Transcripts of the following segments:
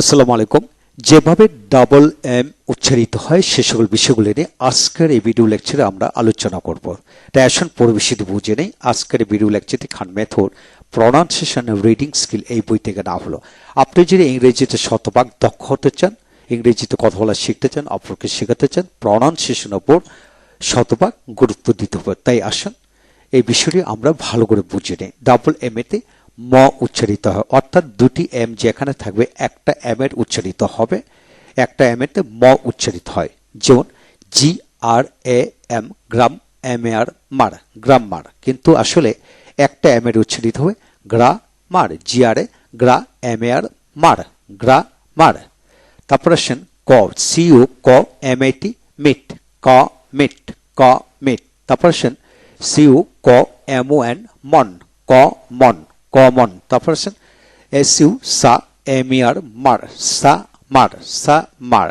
আসসালামু আলাইকুম। যেভাবে ডাবল এম উচ্চারিত হয়, সে সকল বিষয়গুলি নিয়ে আজকের এই ভিডিও লেকচারে আমরা আলোচনা করব। তাই আসুন পরিবেশিত বুঝে নেই, আজকের ভিডিও লেকচারটি Khan method pronunciation reading skill এই বই থেকে না হলো। আপনি যদি ইংরেজিতে শতভাগ দক্ষ হতে চান, ইংরেজিতে কথা বলা শিখতে চান, অপরকে শেখাতে চান প্রনাউন্সিয়েশনের ওপর শতভাগ গুরুত্ব দিতে হবে। তাই আসুন এই বিষয়টি আমরা ভালো করে বুঝে নিই। ডাবল এম এতে ম উচ্চারিত হয়। অর্থাৎ দুটি এম যেখানে থাকবে, একটা এম এর উচ্চারিত হবে, একটা এম এতে ম উচ্চারিত হয়। যেমন, জি আর A M, gram M A আর মার, গ্রাম মার। কিন্তু আসলে একটা এম এর উচ্চারিত হবে, গ্রা মার, জি আর এ, গ্রা এম এ আর মার, গ্রা মার। তারপর আসেন ক, সিও, ক, এম এ টি, মিট, ক মিট ক, মিট। তারপর আসেন সিউ ক, এম ও এন, মন, ক, মন। কমন তারপর আসেন এস ইউ সা এম আর মার সা মার সা মার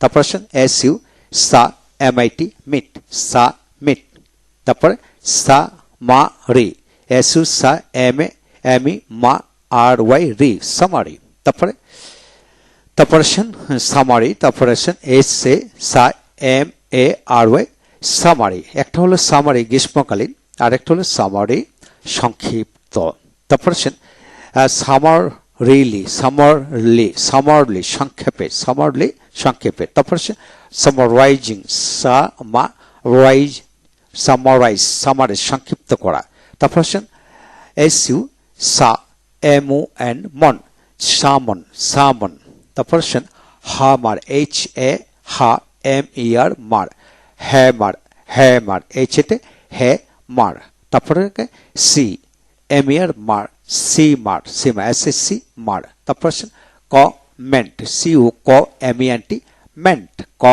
তারপর আসেন এস ইউ সা এম আই টি মিট সা মিট তারপরে সা মা রি এস ইউ সা এম এ এম ই মা আর ওয়াই রি সামারি তারপরে তারপর আসেন সামারি তারপর আসেন এস এ সা M A R Y summary একটা হলো সামারি গ্রীষ্মকালীন আর একটা হলো সামারি সংক্ষিপ্ত। তারপর সামার রিলি সামারলি সামারলি সংক্ষেপে সামারলি সংক্ষেপে তারপর আসেন সামারাইজিং সামা রাইজ সামারাইজ সামারে সংক্ষিপ্ত করা তারপর আসেন এস ইউ সা এম ও এন মন সামন সামন তারপর আসেন হামার H A Ha M E আর মার হ্যামার হ্যামার এইচ এতে হে মার তারপরে সি এম ইয়ার মার সি মার সি মার এস এস সি মার তারপর আসেন ক মেন্ট সি ও ক এম ই এন টি মেন্ট ক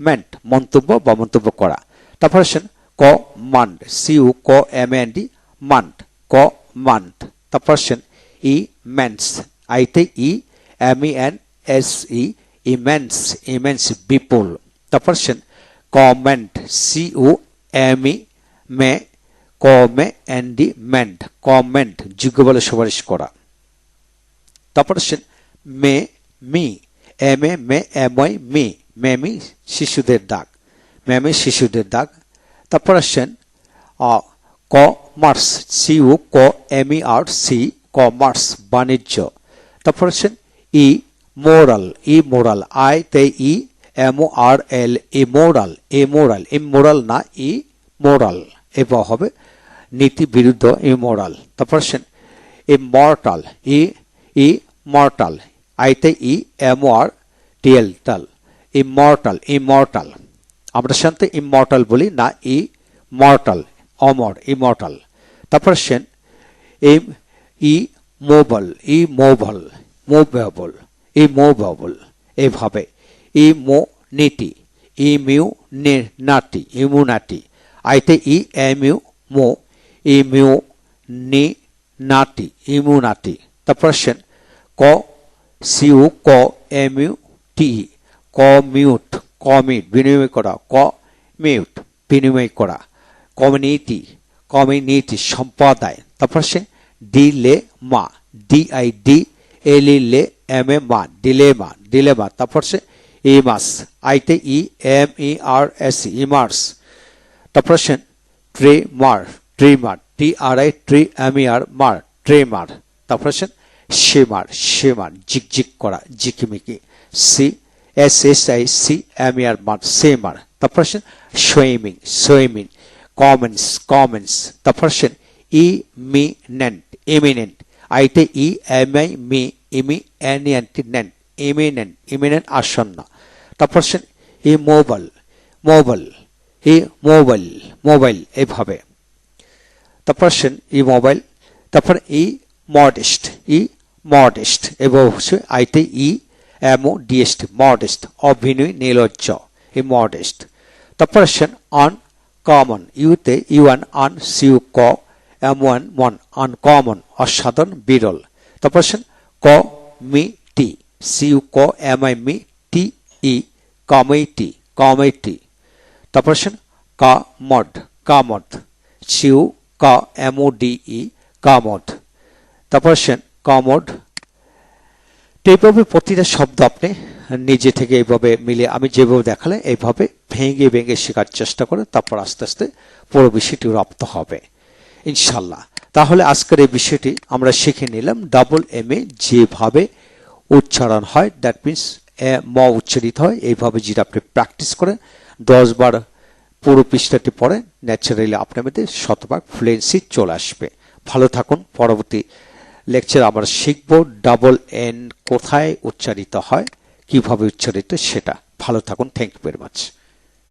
মেন্ট মন্তব্য বা মন্তব্য করা তারপর ক মান্ড সি ও ক এম এন ডি মান্ড ক মান্ড তারপর আসেন ই মেন্স আইতে E M N S E immense immense বিপুল তারপর আসেন comment C O M E মে কমে অ্যান্ডি মেন্ট কমেন্ট যোগ্য বলে সুপারিশ করা। তারপর আসেন মে, মি, এম, এ, মে, এম, ওয়াই, মি মেমি শিশুদের দাগ মেমি শিশুদের দাগ। তারপর আসেন কমার্স সি ও ক, M, E, R, C commerce বাণিজ্য। তারপর আসেন E, moral E, moral, I, তে, E, M, O, R, L immoral immoral immoral না, ই, মোরাল এবার হবে। নীতি বিরুদ্ধ ইমোরাল তারপর আসেন ইমর্টাল ই ই মর্টাল আইতে E M R T L tal immortal immortal আমরা সাধারণত ইমর্টাল বলি না ই মর্টাল অমর ইমর্টাল তারপর আসেন এম ই মোবাল ই মোবাল মোবাবল ই মোবাবল এভাবে ই মো নীতি ই মিউ নে নাটি ইমুনাটি আইতে E M U mo immu ni nity immunity তারপর আসেন ক সিউ ক এমিউ টি ক মিউট কমিট বিনিময় করা ক মিউট বিনিময় করা কমিউনিটি কমিউনিটি সম্প্রদায় তারপর আসে ডিলে মা ডি আই ডি এল লে এম এ মা ডিলেমা ডিলেমা তারপর সে ইমাস আইতে E M E R S immerse তারপর আসেন ট্রে মার trimmer T R I tree R মার ট্রেমার তারপর আসেন শেমার শেমার ঝিকঝিক করা ঝিকিমিকি C S S I C R মার সেমার তারপর আসেন সুইমিং সুইমিং কমেন্টস কমেন্টস তারপর আসেন ই মি নেন্ট ইমিনেন্ট আইতে ই এম আই মি ইমি এন এন টি নেন্ট ইমিনেন্ট ইমিনেন্ট আসন্ন তারপর E mobile mobile E mobile mobile এভাবে তারপর আসেন ই মোবাইল তারপর ই মডেস্ট ই মডেস্ট এবং অবশ্যই আইতে ই এমও ডিএসটি মডেস্ট অভিনয় নির্লজ্জ ই মডেস্ট তারপর আসেন অন কমন ইউতে ইউয়ান আন সিউ ক এম ওয়ান মন আনকমন অসাধারণ, বিরল. তারপর আসেন ক মি টি সিউ ক এম আই মি টি ই কমিটি কমিটি তারপর আসেন কা মড কামদ সিউ কা, এম ও ডি ই তারপর আসেন কমড। তো এইভাবে প্রতিটা শব্দ আপনি নিজে থেকে এইভাবে মিলে আমি যেভাবে দেখালে এইভাবে ভেঙে ভেঙে শেখার চেষ্টা করে তারপর আস্তে আস্তে পুরো বিষয়টি রপ্ত হবে। ইনশাল্লাহ তাহলে আজকের এই বিষয়টি আমরা শিখে নিলাম ডাবল এম এ যেভাবে উচ্চারণ হয় দ্যাট মিনস ম উচ্চারিত হয়, এইভাবে যদি আপনি প্র্যাকটিস করেন, দশ বার পুরো পৃষ্ঠাটি পড়ে ন্যাচারালি আপনার মধ্যে শতভাগ ফ্লুয়েন্সি চলে আসবে। ভালো থাকুন, পরবর্তী লেকচার আবার শিখব ডাবল এন কোথায় উচ্চারিত হয়, কীভাবে উচ্চারিত সেটা। ভালো থাকুন থ্যাংক ইউ ভেরি মাচ